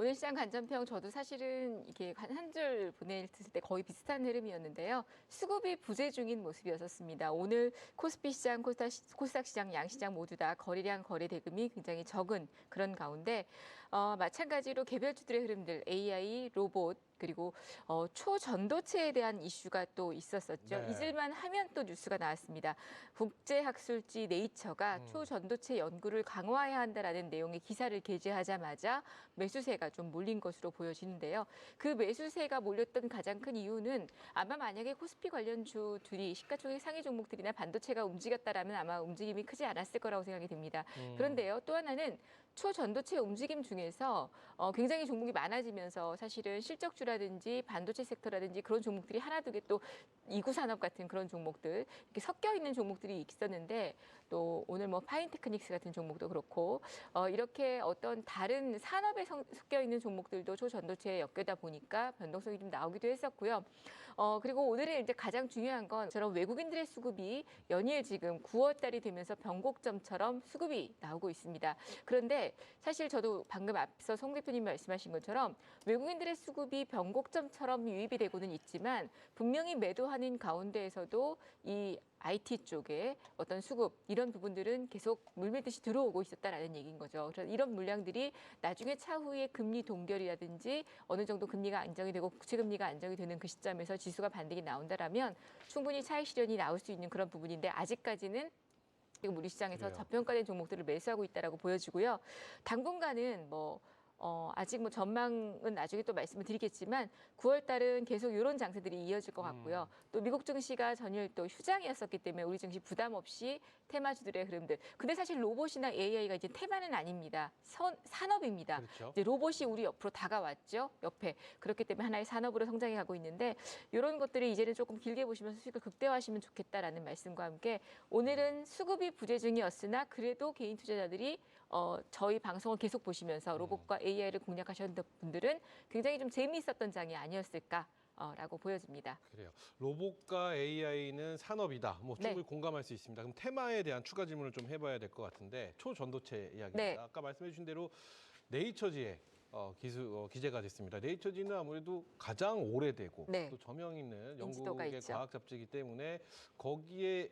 오늘 시장 관전평 저도 사실은 이게 한 줄 보냈을 때 거의 비슷한 흐름이었는데요. 수급이 부재 중인 모습이었었습니다. 오늘 코스피 시장, 코스닥 시장, 양시장 모두 다 거래량 거래 대금이 굉장히 적은 그런 가운데 어, 마찬가지로 개별주들의 흐름들 AI, 로봇 그리고 어, 초전도체에 대한 이슈가 또 있었었죠. 네. 잊을만 하면 또 뉴스가 나왔습니다. 국제학술지 네이처가 음. 초전도체 연구를 강화해야 한다라는 내용의 기사를 게재하자마자 매수세가 좀 몰린 것으로 보여지는데요. 그 매수세가 몰렸던 가장 큰 이유는 아마 만약에 코스피 관련주들이 시가총액 상위 종목들이나 반도체가 움직였다라면 아마 움직임이 크지 않았을 거라고 생각이 됩니다. 음. 그런데요, 또 하나는 초전도체 움직임 중에 서 어, 굉장히 종목이 많아지면서 사실은 실적주라든지 반도체 섹터라든지 그런 종목들이 하나두 개 또 이구 산업 같은 그런 종목들 이렇게 섞여 있는 종목들이 있었는데 또 오늘 뭐 파인테크닉스 같은 종목도 그렇고 어, 이렇게 어떤 다른 산업에 성- 섞여 있는 종목들도 초전도체에 엮여다 보니까 변동성이 좀 나오기도 했었고요. 어, 그리고 오늘은 이제 가장 중요한 건 저런 외국인들의 수급이 연일 지금 9월 달이 되면서 변곡점처럼 수급이 나오고 있습니다. 그런데 사실 저도 방금 앞서 송 대표님 말씀하신 것처럼 외국인들의 수급이 변곡점처럼 유입이 되고는 있지만 분명히 매도하는 가운데에서도 이 IT 쪽에 어떤 수급 이런 부분들은 계속 물밀듯이 들어오고 있었다라는 얘기인 거죠. 그래서 이런 물량들이 나중에 차후에 금리 동결이라든지 어느 정도 금리가 안정이 되고 국채 금리가 안정이 되는 그 시점에서 지수가 반등이 나온다라면 충분히 차익 실현이 나올 수 있는 그런 부분인데 아직까지는 지금 우리 시장에서. 저평가된 종목들을 매수하고 있다라고 보여지고요. 당분간은 뭐 어, 아직 뭐 전망은 나중에 또 말씀을 드리겠지만 9월 달은 계속 이런 장세들이 이어질 것 같고요. 또 미국 증시가 전일 또 휴장이었었기 때문에 우리 증시 부담 없이 테마주들의 흐름들. 근데 사실 로봇이나 AI가 이제 테마는 아닙니다. 선, 산업입니다. 그렇죠. 이제 로봇이 우리 옆으로 다가왔죠. 옆에. 그렇기 때문에 하나의 산업으로 성장해 가고 있는데 이런 것들을 이제는 조금 길게 보시면서 수익을 극대화하시면 좋겠다라는 말씀과 함께 오늘은 수급이 부재 중이었으나 그래도 개인 투자자들이 어, 저희 방송을 계속 보시면서 로봇과 AI를 공략하셨던 분들은 굉장히 좀 재미있었던 장이 아니었을까. 어, 라고 보여집니다. 그래요. 로봇과 AI는 산업이다. 뭐 충분히 네. 공감할 수 있습니다. 그럼 테마에 대한 추가 질문을 좀 해봐야 될 것 같은데 초전도체 이야기입니다. 네. 아까 말씀해 주신 대로 네이처지에 어, 기수, 어, 기재가 됐습니다. 네이처지는 아무래도 가장 오래되고 네. 또 저명 있는 영국의. 과학 잡지이기 때문에 거기에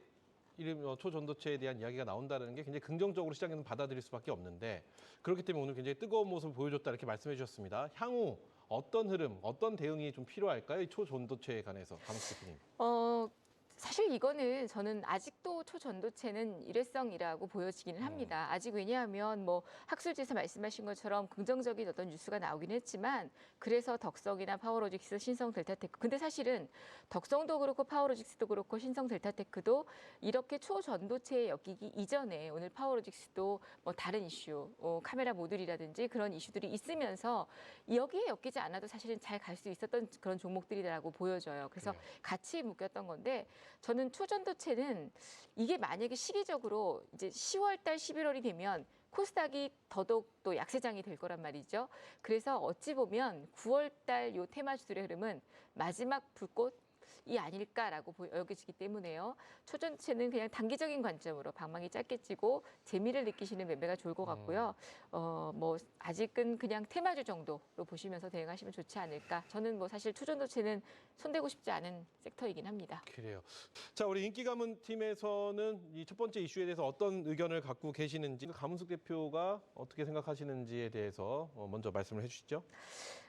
이름 어, 초전도체에 대한 이야기가 나온다는 게 굉장히 긍정적으로 시장에는 받아들일 수밖에 없는데 그렇기 때문에 오늘 굉장히 뜨거운 모습을 보여줬다 이렇게 말씀해 주셨습니다. 향후 어떤 흐름, 어떤 대응이 좀 필요할까요? 이 초전도체에 관해서 강수 대표님. 어, 사실 이거는 저는 아직도 초전도체는 일회성이라고 보여지기는 합니다. 아직 왜냐하면 뭐 학술지에서 말씀하신 것처럼 긍정적인 어떤 뉴스가 나오긴 했지만 그래서 덕성이나 파워로직스, 신성 델타테크. 근데 사실은 덕성도 그렇고 파워로직스도 그렇고 신성 델타테크도 이렇게 초전도체에 엮이기 이전에 오늘 파워로직스도 뭐 다른 이슈, 어, 카메라 모듈이라든지 그런 이슈들이 있으면서 여기에 엮이지 않아도 사실은 잘 갈 수 있었던 그런 종목들이라고 보여져요. 그래서 그래요. 같이 묶였던 건데 저는 초전도체는 이게 만약에 시기적으로 이제 10월 달 11월이 되면 코스닥이 더더욱 또 약세장이 될 거란 말이죠. 그래서 어찌 보면 9월 달 요 테마주들의 흐름은 마지막 불꽃 이 아닐까라고 보- 여겨지기 때문에요. 초전체는 그냥 단기적인 관점으로 방망이 짧게 찌고 재미를 느끼시는 매매가 좋을 것 같고요. 어, 뭐 아직은 그냥 테마주 정도로 보시면서 대응하시면 좋지 않을까. 저는 뭐 사실 초전도체는 손대고 싶지 않은 섹터이긴 합니다. 그래요. 자, 우리 인기 가문 팀에서는 이 첫 번째 이슈에 대해서 어떤 의견을 갖고 계시는지 가문숙 대표가 어떻게 생각하시는지에 대해서 어, 먼저 말씀을 해주시죠.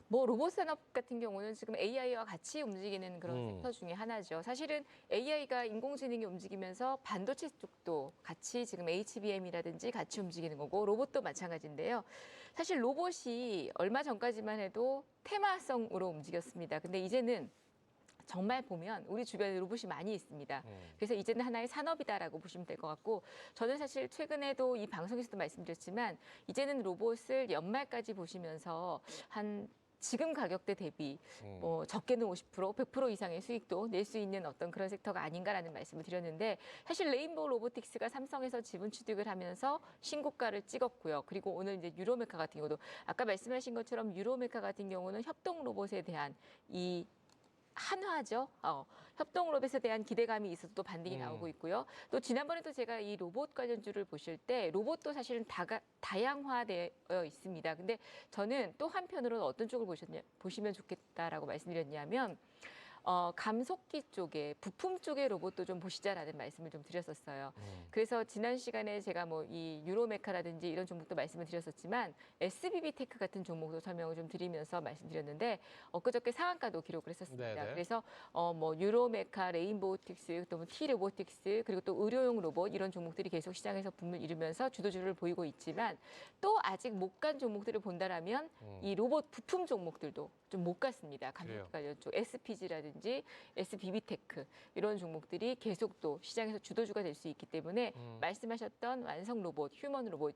뭐 로봇 산업 같은 경우는 지금 AI와 같이 움직이는 그런 음. 섹터 중에 하나죠. 사실은 AI가 인공지능이 움직이면서 반도체 쪽도 같이 지금 HBM이라든지 같이 움직이는 거고 로봇도 마찬가지인데요. 사실 로봇이 얼마 전까지만 해도 테마성으로 움직였습니다. 근데 이제는 정말 보면 우리 주변에 로봇이 많이 있습니다. 음. 그래서 이제는 하나의 산업이다라고 보시면 될 것 같고 저는 사실 최근에도 이 방송에서도 말씀드렸지만 이제는 로봇을 연말까지 보시면서 한 지금 가격대 대비 음. 뭐 적게는 50% 100% 이상의 수익도 낼 수 있는 어떤 그런 섹터가 아닌가라는 말씀을 드렸는데 사실 레인보우 로보틱스가 삼성에서 지분 취득을 하면서 신고가를 찍었고요. 그리고 오늘 이제 유로메카 같은 경우도 아까 말씀하신 것처럼 유로메카 같은 경우는 협동 로봇에 대한 이 한화죠. 어, 협동 로봇에 대한 기대감이 있어서 또 반등이 음. 나오고 있고요. 또 지난번에도 제가 이 로봇 관련주를 보실 때 로봇도 사실은 다가, 다양화되어 있습니다. 근데 저는 또 한편으로는 어떤 쪽을 보셨냐, 보시면 좋겠다라고 말씀드렸냐면 어, 감속기 쪽에 부품 쪽의 로봇도 좀 보시자라는 말씀을 좀 드렸었어요. 음. 그래서 지난 시간에 제가 뭐 이 유로메카라든지 이런 종목도 말씀을 드렸었지만 SBB 테크 같은 종목도 설명을 좀 드리면서 말씀드렸는데 엊그저께 상한가도 기록을 했었습니다. 네네. 그래서 어 뭐 유로메카, 레인보우틱스, 또 뭐 T로보틱스 그리고 또 의료용 로봇 이런 종목들이 계속 시장에서 붐을 이루면서 주도주를 보이고 있지만 또 아직 못 간 종목들을 본다라면 음. 이 로봇 부품 종목들도 좀 못 갔습니다. 그래요. 감속 관련 쪽 SPG라든지 SBB테크 이런 종목들이 계속 또 시장에서 주도주가 될 수 있기 때문에 음. 말씀하셨던 완성 로봇, 휴먼 로봇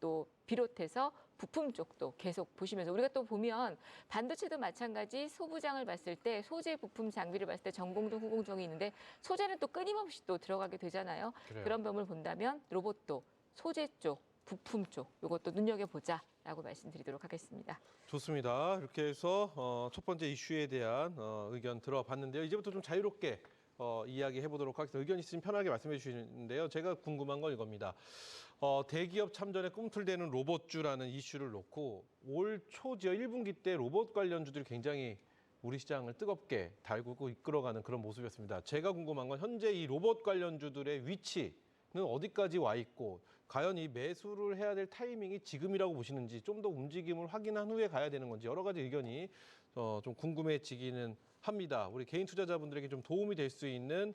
또 비롯해서 부품 쪽도 계속 보시면서 우리가 또 보면 반도체도 마찬가지 소부장을 봤을 때 소재 부품 장비를 봤을 때 전공정 후공정이 있는데 소재는 또 끊임없이 또 들어가게 되잖아요. 그래요. 그런 점을 본다면 로봇도 소재 쪽, 부품 쪽 이것도 눈여겨보자라고 말씀드리도록 하겠습니다. 좋습니다. 이렇게 해서 어, 첫 번째 이슈에 대한 어, 의견 들어봤는데요. 이제부터 좀 자유롭게 어, 이야기해 보도록 하겠습니다. 의견 있으면 편하게 말씀해 주시는데요. 제가 궁금한 건 이겁니다. 어, 대기업 참전에 꿈틀대는 로봇주라는 이슈를 놓고 올 초지어 1분기 때 로봇 관련주들이 굉장히 우리 시장을 뜨겁게 달구고 이끌어가는 그런 모습이었습니다. 제가 궁금한 건 현재 이 로봇 관련주들의 위치는 어디까지 와 있고 과연 이 매수를 해야 될 타이밍이 지금이라고 보시는지 좀 더 움직임을 확인한 후에 가야 되는 건지 여러 가지 의견이 어, 좀 궁금해지기는 합니다. 우리 개인 투자자분들에게 좀 도움이 될 수 있는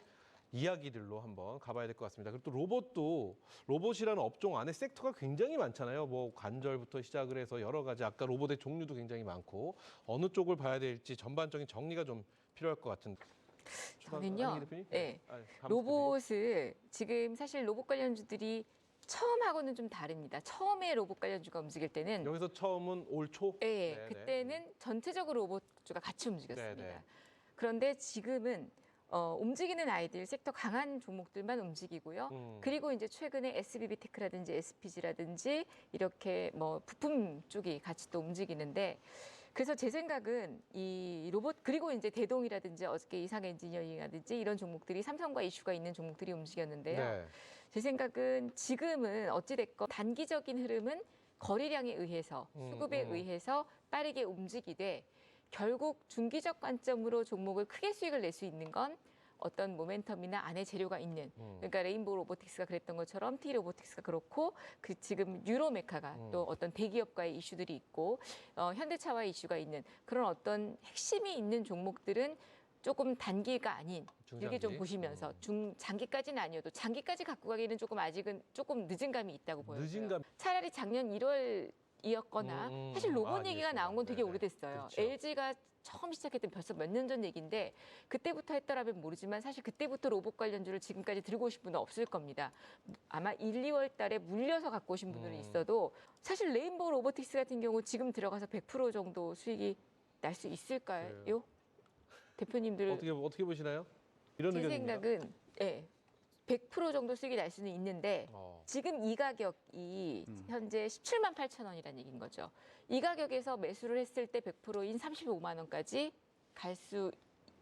이야기들로 한번 가봐야 될 것 같습니다. 그리고 또 로봇도 로봇이라는 업종 안에 섹터가 굉장히 많잖아요. 뭐 관절부터 시작을 해서 여러 가지 아까 로봇의 종류도 굉장히 많고 어느 쪽을 봐야 될지 전반적인 정리가 좀 필요할 것 같은데. 저는요, 대표님? 네. 아, 다음 로봇을 지금 사실 로봇 관련주들이 처음하고는 좀 다릅니다. 처음에 로봇 관련주가 움직일 때는 여기서 처음은 올 초. 예, 네, 네. 그때는 전체적으로 로봇주가 같이 움직였습니다. 네, 네. 그런데 지금은 어, 움직이는 아이들 섹터 강한 종목들만 움직이고요. 음. 그리고 이제 최근에 SBB 테크라든지 SPG라든지 이렇게 뭐 부품 쪽이 같이 또 움직이는데 그래서 제 생각은 이 로봇 그리고 이제 대동이라든지 어저께 이상 엔지니어링이라든지 이런 종목들이 삼성과 이슈가 있는 종목들이 움직였는데요. 네. 제 생각은 지금은 어찌됐건 단기적인 흐름은 거래량에 의해서 음, 수급에 음. 의해서 빠르게 움직이되 결국 중기적 관점으로 종목을 크게 수익을 낼 수 있는 건 어떤 모멘텀이나 안에 재료가 있는 음. 그러니까 레인보우 로보틱스가 그랬던 것처럼 T 로보틱스가 그렇고 그 지금 유로메카가 음. 또 어떤 대기업과의 이슈들이 있고 어, 현대차와의 이슈가 있는 그런 어떤 핵심이 있는 종목들은 조금 단기가 아닌 이렇게 좀 중장기. 보시면서 음. 중 장기까지는 아니어도 장기까지 갖고 가기는 조금 아직은 조금 늦은 감이 있다고 보여요. 늦은 감. 차라리 작년 1월 이었거나 음, 음. 사실 로봇 아, 얘기가 알겠습니다. 나온 건 되게 네네. 오래됐어요. 그렇죠. LG가 처음 시작했던 벌써 몇 년 전 얘기인데 그때부터 했더라면 모르지만 사실 그때부터 로봇 관련주를 지금까지 들고 오신 분은 없을 겁니다. 아마 1, 2월 달에 물려서 갖고 오신 분들은 음. 있어도 사실 레인보우 로보틱스 같은 경우 지금 들어가서 100% 정도 수익이 날 수 있을까요? 그래요. 대표님들 어떻게 어떻게 보시나요? 이런 제 의견입니다. 생각은 예. 100% 정도 수익이 날 수는 있는데 어. 지금 이 가격이 음. 현재 17만 8천 원이라는 얘기인 거죠. 이 가격에서 매수를 했을 때 100%인 35만 원까지 갈 수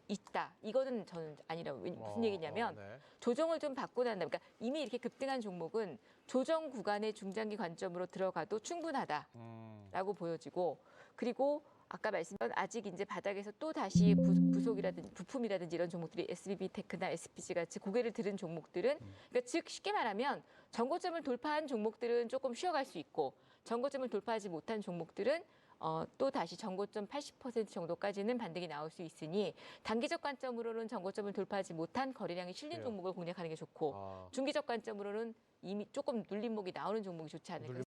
있다. 이거는 저는 아니라고 왜- 무슨 어, 얘기냐면 어, 네. 조정을 좀 받고 난 다음, 그러니까 이미 이렇게 급등한 종목은 조정 구간의 중장기 관점으로 들어가도 충분하다라고 음. 보여지고 그리고 아까 말씀드린 아직 이제 바닥에서 또 다시 부- 부속이라든지 부품이라든지 이런 종목들이 SBB 테크나 SPG 같이 고개를 들은 종목들은 그러니까 즉 쉽게 말하면 전고점을 돌파한 종목들은 조금 쉬어갈 수 있고 전고점을 돌파하지 못한 종목들은 어, 또 다시 전고점 80% 정도까지는 반등이 나올 수 있으니 단기적 관점으로는 전고점을 돌파하지 못한 거래량이 실린 그래요. 종목을 공략하는 게 좋고 아. 중기적 관점으로는 이미 조금 눌림목이 나오는 종목이 좋지 않을까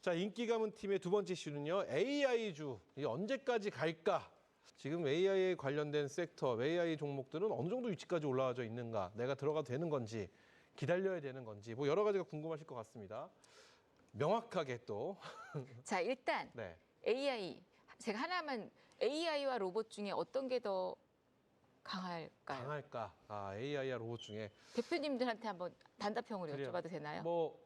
자 인기 가문 팀의 두 번째 이슈는요 AI주 이 언제까지 갈까? 지금 AI에 관련된 섹터, AI 종목들은 어느 정도 위치까지 올라와져 있는가? 내가 들어가도 되는 건지 기다려야 되는 건지 뭐 여러 가지가 궁금하실 것 같습니다. 명확하게 또 자 일단 네. AI 제가 하나만 AI와 로봇 중에 어떤 게 더 강할까요? 강할까? 아 AI와 로봇 중에 대표님들한테 한번 단답형으로 그래요. 여쭤봐도 되나요? 뭐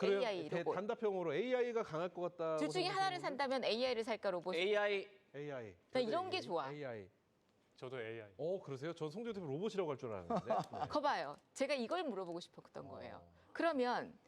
그래요. AI 대- 로봇. 단답형으로 AI가 강할 것 같다. 둘 중에 하나를 산다면 AI를 살까 로봇? AI AI. 나 이런 게 좋아. AI. 저도 AI. 어 그러세요? 전 송재 대표 로봇이라고 할 줄 알았는데. 네. 거봐요. 제가 이걸 물어보고 싶었던 거예요. 어. 그러면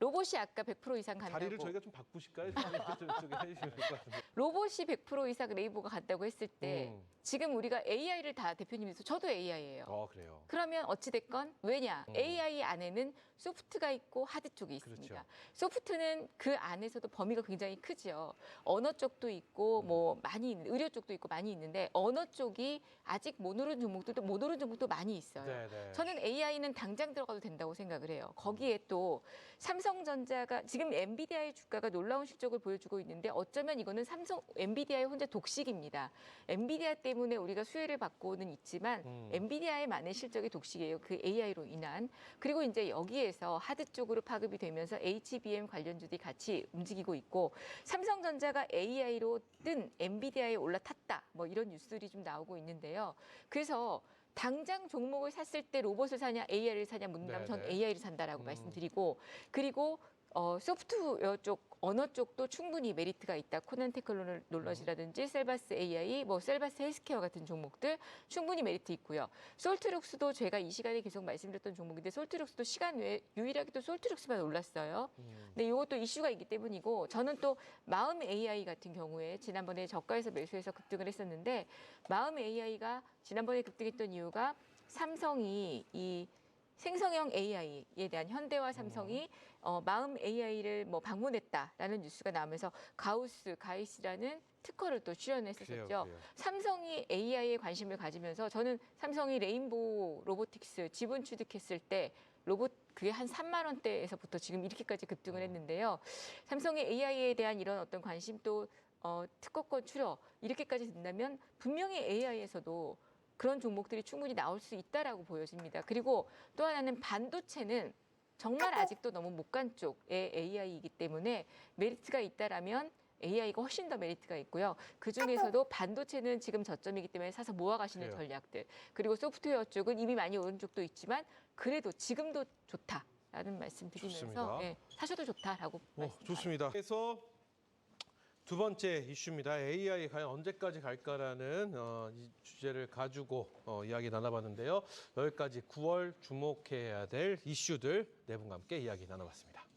로봇이 아까 100% 이상 간다고 자리를 저희가 좀 바꾸실까요? 좀 이쪽에 해주시면 될 것 같은데. 로봇이 100% 이상 레이보가 간다고 했을 때 음. 지금 우리가 AI를 다 대표님께서 저도 AI예요. 어 그래요. 그러면 어찌됐건 왜냐 음. AI 안에는 소프트가 있고 하드 쪽이 있습니다. 그렇죠. 소프트는 그 안에서도 범위가 굉장히 크죠. 언어 쪽도 있고 음. 뭐 많이 있는 의료 쪽도 있고 많이 있는데 언어 쪽이 아직 못 오른 종목들도 못 오른 종목도 많이 있어요. 네네. 저는 AI는 당장 들어가도 된다고 생각을 해요. 거기에 또 삼성전자가 지금 엔비디아의 주가가 놀라운 실적을 보여주고 있는데 어쩌면 이거는 삼성 엔비디아의 혼자 독식입니다. 엔비디아 때 문에 우리가 수혜를 받고는 있지만 음. 엔비디아의 만의 실적이 독식이에요. 그 AI로 인한. 그리고 이제 여기에서 하드 쪽으로 파급이 되면서 HBM 관련주들이 같이 움직이고 있고 삼성전자가 AI로 뜬 엔비디아에 올라탔다. 뭐 이런 뉴스들이 좀 나오고 있는데요. 그래서 당장 종목을 샀을 때 로봇을 사냐 AI를 사냐 묻는다면 전. AI를 산다라고 음. 말씀드리고 그리고 어, 소프트웨어 쪽 언어 쪽도 충분히 메리트가 있다. 코난 테크놀로지라든지 셀바스 AI, 뭐 셀바스 헬스케어 같은 종목들 충분히 메리트 있고요. 솔트룩스도 제가 이 시간에 계속 말씀드렸던 종목인데 솔트룩스도 시간 외에 유일하게 또 솔트룩스만 올랐어요. 음. 근데 이것도 이슈가 있기 때문이고 저는 또 마음 AI 같은 경우에 지난번에 저가에서 매수해서 급등을 했었는데 마음 AI가 지난번에 급등했던 이유가 삼성이 이 생성형 AI에 대한 현대와 삼성이 어, 마음 AI를 뭐 방문했다라는 뉴스가 나오면서 가우스 가이스라는 특허를 또 그래요, 출연했었죠. 그래요. 삼성이 AI에 관심을 가지면서 저는 삼성이 레인보우 로보틱스 지분 취득했을 때 로봇 그게 한 3만 원대에서부터 지금 이렇게까지 급등을 했는데요. 삼성의 AI에 대한 이런 어떤 관심 또 어, 특허권 출여 이렇게까지 된다면 분명히 AI에서도 그런 종목들이 충분히 나올 수 있다라고 보여집니다. 그리고 또 하나는 반도체는 정말 아직도 너무 못 간 쪽의 AI이기 때문에 메리트가 있다라면 AI가 훨씬 더 메리트가 있고요. 그 중에서도 반도체는 지금 저점이기 때문에 사서 모아가시는 그래요. 전략들. 그리고 소프트웨어 쪽은 이미 많이 오른 쪽도 있지만 그래도 지금도 좋다라는 말씀 드리면서. 예, 사셔도 좋다라고 어, 말씀 좋습니다. 그래서 두 번째 이슈입니다. AI 과연 언제까지 갈까라는 어, 이 주제를 가지고 어, 이야기 나눠봤는데요. 여기까지 9월 주목해야 될 이슈들 네 분과 함께 이야기 나눠봤습니다.